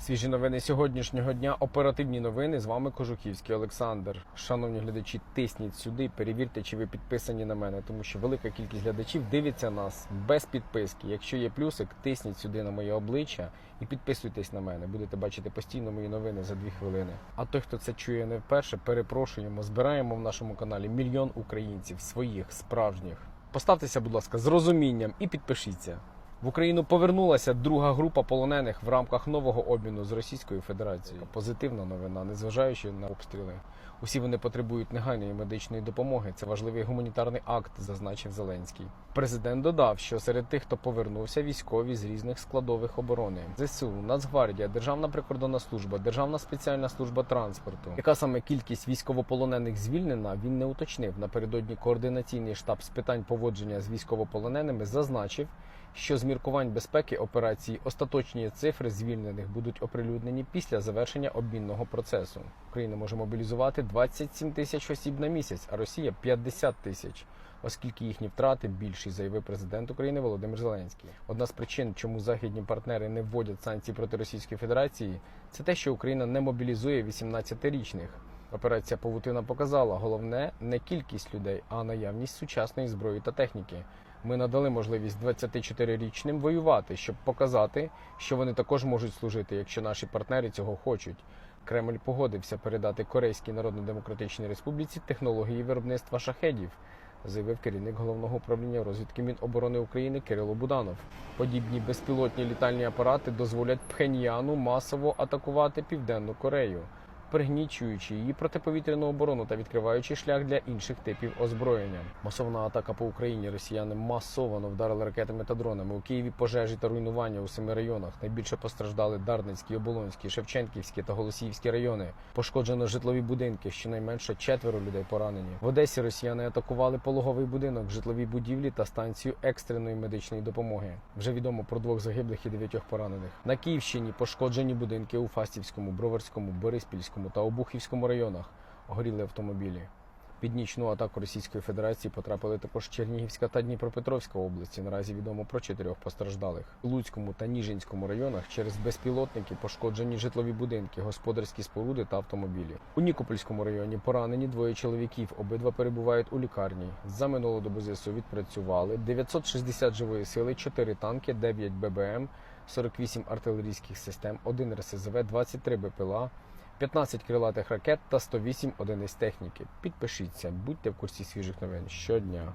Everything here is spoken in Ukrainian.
Свіжі новини сьогоднішнього дня. Оперативні новини. З вами Кожухівський Олександр. Шановні глядачі, тисніть сюди, перевірте, чи ви підписані на мене, тому що велика кількість глядачів дивиться нас без підписки. Якщо є плюсик, тисніть сюди на моє обличчя і підписуйтесь на мене. Будете бачити постійно мої новини за дві хвилини. А той, хто це чує не вперше, перепрошуємо. Збираємо в нашому каналі мільйон українців своїх справжніх. Поставтеся, будь ласка, з розумінням і підпишіться. В Україну повернулася друга група полонених в рамках нового обміну з Російською Федерацією. Позитивна новина, незважаючи на обстріли. Усі вони потребують негайної медичної допомоги. Це важливий гуманітарний акт, зазначив Зеленський. Президент додав, що серед тих, хто повернувся, військові з різних складових оборони: ЗСУ, Нацгвардія, Державна прикордонна служба, Державна спеціальна служба транспорту. Яка саме кількість військовополонених звільнена, він не уточнив. Напередодні координаційний штаб з питань поводження з військовополоненими зазначив, що з міркувань безпеки операції остаточні цифри звільнених будуть оприлюднені після завершення обмінного процесу. Україна може мобілізувати 27 тисяч осіб на місяць, а Росія 50 тисяч. Оскільки їхні втрати більші, заявив президент України Володимир Зеленський. Одна з причин, чому західні партнери не вводять санкції проти Російської Федерації, це те, що Україна не мобілізує 18-річних. Операція Павутина показала головне не кількість людей, а наявність сучасної зброї та техніки. Ми надали можливість 24-річним воювати, щоб показати, що вони також можуть служити, якщо наші партнери цього хочуть. Кремль погодився передати Корейській Народно-Демократичній Республіці технології виробництва шахедів, заявив керівник головного управління розвідки Міноборони України Кирило Буданов. Подібні безпілотні літальні апарати дозволять Пхеньяну масово атакувати Південну Корею, пригнічуючи її протиповітряну оборону та відкриваючи шлях для інших типів озброєння. Масовна атака по Україні росіяни масово вдарили ракетами та дронами. У Києві пожежі та руйнування у семи районах. Найбільше постраждали Дарницький, Оболонський, Шевченківський та Голосіївські райони. Пошкоджено житлові будинки. Щонайменше четверо людей поранені. В Одесі росіяни атакували пологовий будинок, житлові будівлі та станцію екстреної медичної допомоги. Вже відомо про двох загиблих і дев'ятьох поранених. На Київщині пошкоджені будинки у Фастівському, Броварському, Бориспільському та Обухівському районах. Горіли автомобілі. Під нічну атаку Російської Федерації потрапили також Чернігівська та Дніпропетровська області. Наразі відомо про чотирьох постраждалих. У Луцькому та Ніжинському районах через безпілотники пошкоджені житлові будинки, господарські споруди та автомобілі. У Нікопольському районі поранені двоє чоловіків. Обидва перебувають у лікарні. За минулу добу ЗСУ відпрацювали 960 живої сили, 4 танки, 9 ББМ, 48 артилерійських систем, 1 РСЗВ, 23 БПЛА. 15 крилатих ракет та 108 одиниць техніки. Підпишіться, будьте в курсі свіжих новин щодня.